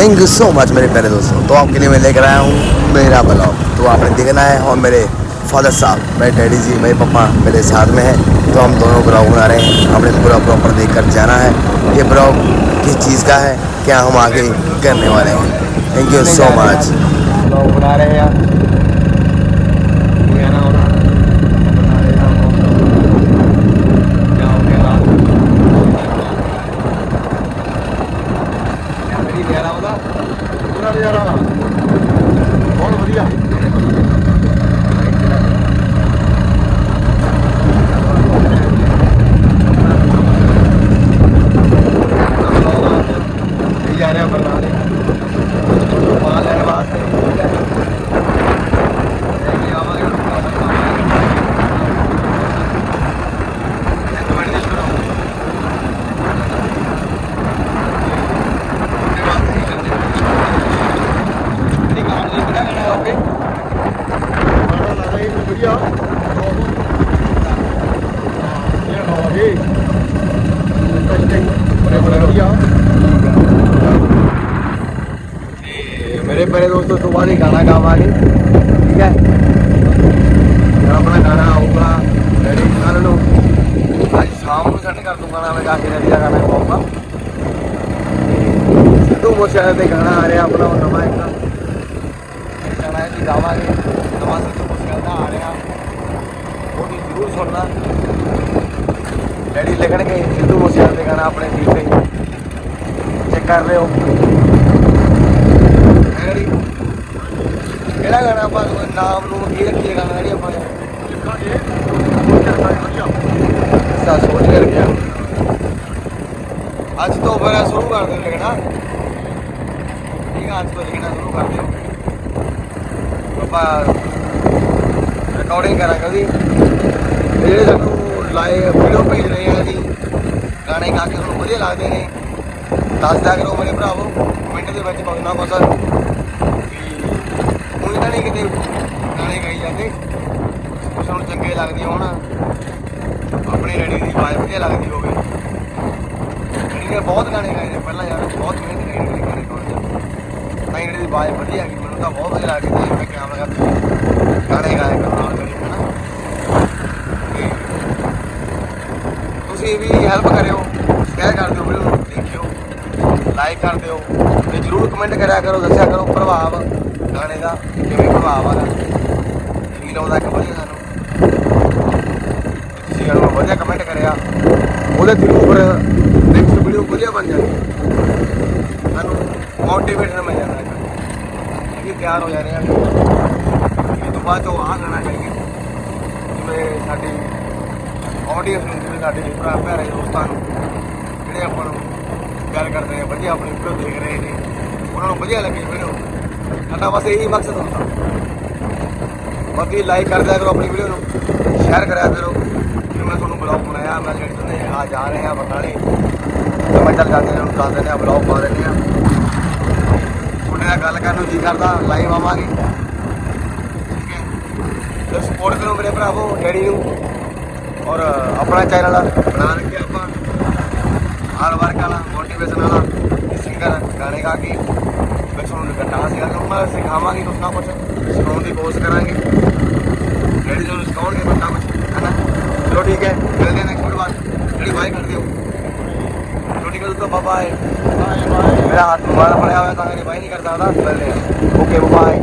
Thank you so much मेरे प्यारे दोस्तों। तो आपके लिए मैं लेकर आया हूँ मेरा ब्लॉग। तो आपने देखना है और मेरे फादर साहब, मेरे डैडी जी, मेरे पापा मेरे साथ में है। तो हम दोनों ब्लॉग बना रहे हैं। हमने पूरा प्रॉपर देख कर जाना है। ये ब्लॉग किस चीज़ का है? क्या हम आगे करने वाले हैं? Thank you so much blog बना रहे हैं ਨਜ਼ਾਰਾ ਬਹੁਤ ਵਧੀਆ ਇਹ ਜਾ ਰਿਹਾ ਬਰਨਾਲੇ ਮਾਲ ਲੈਣ ਵਾਸਤੇ ਠੀਕ ਹੈ ਲੈ ਕੇ ਆਵਾਂਗੇ ਇੱਕ ਮਿੰਟ ਦੀ ਸ਼ੁਰੂ ਉਹਦੇ ਬਾਅਦ ਹੀ ਚੱਲਦੇ ਠੀਕ ਆ ਜੀ ਕਿਹੜਾ ਕਹਿਣਾ ਓਕੇ ਮਾੜਾ ਲਾ ਰਹੀ ਵਧੀਆ ਇਹ ਹੋ ਗਈ ਬੜੇ ਬੜੇ ਵਧੀਆ ਤੇ ਮੇਰੇ ਦੋਸਤੋ ਸੁਬਾਹ ਹੀ ਗਾਣਾ ਗਾਵਾਂਗੇ, ਠੀਕ ਹੈ? ਆਪਣਾ ਗਾਣਾ ਆਊਗਾ ਰੈਡੀ ਕਰ ਲਓ। ਅੱਜ ਸ਼ਾਮ ਨੂੰ ਸੈੱਟ ਕਰ ਦੂੰਗਾ ਨਾ ਮੈਂ ਕੇ ਰੈਡੀ ਦਾ ਗਾਣਾ ਗਾਊਂਗਾ ਸਿੱਧੂ ਮੂਸੇਵਾਲੇ ਦੇ ਗਾਣਾ ਆ ਰਿਹਾ ਆਪਣਾ, ਉਹ ਨਵਾਂ ਇੱਕ। ਇਹ ਗਾਣਾ ਜੀ, ਗਾਵਾਂਗੇ। ਨਵਾਂ ਸਿੱਧੂ ਮੂਸੇਵਾਲੇ ਦਾ ਆ ਰਿਹਾ। ਉਹ ਵੀ ਜ਼ਰੂਰ ਸੁਣਨਾ। ਡੈਡੀ ਲਿਖਣਗੇ, ਸਿੱਧੂ ਮੂਸੇਵਾਲੇ ਦੇ ਗਾਣਾ ਆਪਣੇ ਵੀਰ ਤੇ ਚੈੱਕ ਕਰ ਲਿਓ। ਡੈਡੀ ਕਿਹੜਾ ਗਾਣਾ ਆਪਾਂ ਨਾਮ ਨੂੰ ਕੀ ਰੱਖੀਏ ਗਾਣਾ ਜਿਹੜੀ ਆਪਾਂ ਲਿਖਾਂਗੇ ਸਾ ਸੋਚ ਕੇ ਰੱਖਿਆ। ਅੱਜ ਤੋਂ ਫਿਰ ਸ਼ੁਰੂ ਕਰ ਦੇ ਲਿਖਣਾ ਠੀਕ ਹੈ ਅੱਜ ਤੋਂ ਲਿਖਣਾ ਸ਼ੁਰੂ ਕਰ ਦਿਓ ਆਪਾਂ ਰਿਕਾਰਡਿੰਗ ਕਰਾਂਗੇ ਉਹਦੀ। ਜਿਹੜੇ ਸਾਨੂੰ ਲਾਈਵ ਵੀਡੀਓ ਭੇਜ ਰਹੇ ਆ ਜੀ। ਗਾਣੇ ਗਾ ਕੇ ਤੁਹਾਨੂੰ ਵਧੀਆ ਲੱਗਦੇ ਨੇ। ਦੱਸਦਾ ਕਰੋ ਮੇਰੇ ਭਰਾਵੋ, ਕਮੈਂਟ ਦੇ ਵਿੱਚ ਪਾਉਣਾ ਕੁਛ। ਉਹ ਤਾਂ ਨਹੀਂ ਕਿਤੇ ਗਾਣੇ ਗਾਈ ਜਾਂਦੇ। ਕੁਛ ਨੂੰ ਚੰਗੇ ਲੱਗਦੇ ਹੋਣ। ਆਪਣੇ ਰੈਡੀ ਦੀ ਆਵਾਜ਼ ਵਧੀਆ ਲੱਗਦੀ ਹੋਵੇ। ਰੈਡੀ ਨੇ ਬਹੁਤ ਗਾਣੇ ਗਾਏ ਨੇ ਪਹਿਲਾਂ ਯਾਰ, ਬਹੁਤ ਮਿਹਨਤ ਕਰੀ ਰੈਡੀ ਗਾਣੇ ਗਾਉਣ ਚ। ਤਾਂ ਰੈਡੀ ਦੀ ਆਵਾਜ਼ ਵਧੀਆ ਹੈਗੀ, ਮੈਨੂੰ ਤਾਂ ਬਹੁਤ ਵਧੀਆ ਲੱਗਦੀ ਤੇ ਮੈਂ ਕਿਹਾ ਮੈਂ ਗਾਣੇ ਗਾਏ ਕਰੋ ਨਾਲ ਕਰੀ, ਹਨਾ। ਤੇ ਤੁਸੀਂ ਵੀ ਹੈਲਪ ਕਰਿਓ ਸ਼ੇਅਰ ਕਰ ਦਿਓ ਵੀਡੀਓ ਨੂੰ, ਦੇਖਿਓ ਲਾਈਕ ਕਰ ਦਿਓ, ਤੇ ਜਰੂਰ ਕਮੈਂਟ ਕਰਿਆ ਕਰੋ, ਦੱਸਿਆ ਕਰੋ ਪ੍ਰਭਾਵ ਗਾਣੇ ਦਾ। ਕਿਵੇਂ ਪ੍ਰਭਾਵ ਵਾਲਾ ਫੀਲ ਆਉਂਦਾ ਕਿ ਵਧੀਆ ਸਾਨੂੰ। ਤੁਸੀਂ ਗਾਣਾ ਵਧੀਆ ਕਮੈਂਟ ਕਰਿਆ। ਉਹਦੇ ਥਰੂ ਫਿਰ ਨੈਕਸਟ ਵੀਡੀਓ ਵਧੀਆ ਬਣ ਜਾਂਦੀ ਸਾਨੂੰ ਮੋਟੀਵੇਸ਼ਨ ਮਿਲ ਜਾਂਦਾ ਹੈ ਇਹ ਤਿਆਰ ਹੋ ਜਾ ਰਹੇ ਆ ਇਹ ਤੋਂ ਬਾਅਦ ਉਹ ਆ ਗਾਣਾ ਚਾਹੀਏ ਜਿਵੇਂ ਸਾਡੀ ਆਡੀਅנס ਨੂੰ, ਜਿਵੇਂ ਸਾਡੇ ਭਰਾ ਭੈਣੇ ਦੋਸਤਾਂ ਨੂੰ, ਜਿਹੜੇ ਆਪਾਂ ਨੂੰ ਗੱਲ ਕਰਦੇ ਨੇ ਵਧੀਆ ਆਪਣੀ ਵੀਡੀਓ ਦੇਖ ਰਹੇ ਨੇ। ਉਹਨਾਂ ਨੂੰ ਵਧੀਆ ਲੱਗੇ ਵੀਡੀਓ ਸਾਡਾ ਬਸ ਇਹੀ ਮਕਸਦ ਹੁੰਦਾ। ਬਾਕੀ ਲਾਈਕ ਕਰ ਦਿਆ ਕਰੋ ਆਪਣੀ ਵੀਡੀਓ ਨੂੰ ਸ਼ੇਅਰ ਕਰਿਆ ਕਰੋ। ਜਿਵੇਂ ਮੈਂ ਤੁਹਾਨੂੰ ਬਲੌਗ ਬਣਾਇਆ, ਮੈਂ ਜਿਹੜੇ ਤੁਨੇ ਆ ਜਾ ਰਹੇ ਆ ਬਰਨਾਲੇ ਤਾਂ ਮੈਂ ਚੱਲ ਜਾਂਦੇ ਨੇ ਉਹਨੂੰ ਦੱਸ ਦਿੰਦੇ ਆ ਬਲੌਗ ਪਾ ਦਿੰਦੇ ਆ ਤੁਹਾਡੇ ਨਾਲ ਗੱਲ ਕਰਨ ਨੂੰ ਜੀ ਕਰਦਾ ਲਾਈਵ ਆਵਾਂਗੇ। ਠੀਕ ਹੈ? ਤੇ ਸਪੋਰਟ ਕਰੋ ਮੇਰੇ ਭਰਾਵੋ, ਡੈਡੀ ਨੂੰ। ਔਰ ਆਪਣਾ ਚੈਨਲ ਬਣਾ ਰੱਖਿਆ ਆਪਾਂ। ਹਰ ਵਰਕ ਵਾਲਾ ਮੋਟੀਵੇਸ਼ਨ ਵਾਲਾ। ਸਿੰਗਰ ਗਾਣੇ ਗਾ ਕੇ ਮੈਂ ਤੁਹਾਨੂੰ ਡਾਂਸ ਸਿਖਾ ਕਰੂੰਗਾ ਸਿਖਾਵਾਂਗੇ ਕੁਛ ਨਾ ਕੁਛ, ਸਿਖਾਉਣ ਦੀ ਕੋਸ਼ਿਸ਼ ਕਰਾਂਗੇ। ਜਿਹੜੀ ਤੁਹਾਨੂੰ ਸਿਖਾਉਣਗੇ ਬੰਦਾ ਕੁਛ, ਹੈ ਨਾ? ਚਲੋ ਠੀਕ ਹੈ, ਮਿਲਦੇ ਨੇ ਨੈਕਸਟ ਵੀਡੀਓ ਜਿਹੜੀ ਬਾਏ ਕਰ ਦਿਓ। ਚਲੋ ਗੱਲ ਹੈ ਬਾਬਾ ਬਾਏ ਬਾਏ ਮੇਰਾ ਹੱਥ ਮਾਰ ਫੜਿਆ ਹੋਇਆ ਤਾਂ ਮੇਰੀ ਬਾਈ ਨਹੀਂ ਕਰ ਸਕਦਾ। ਮਿਲਦੇ ਓਕੇ ਬਾਏ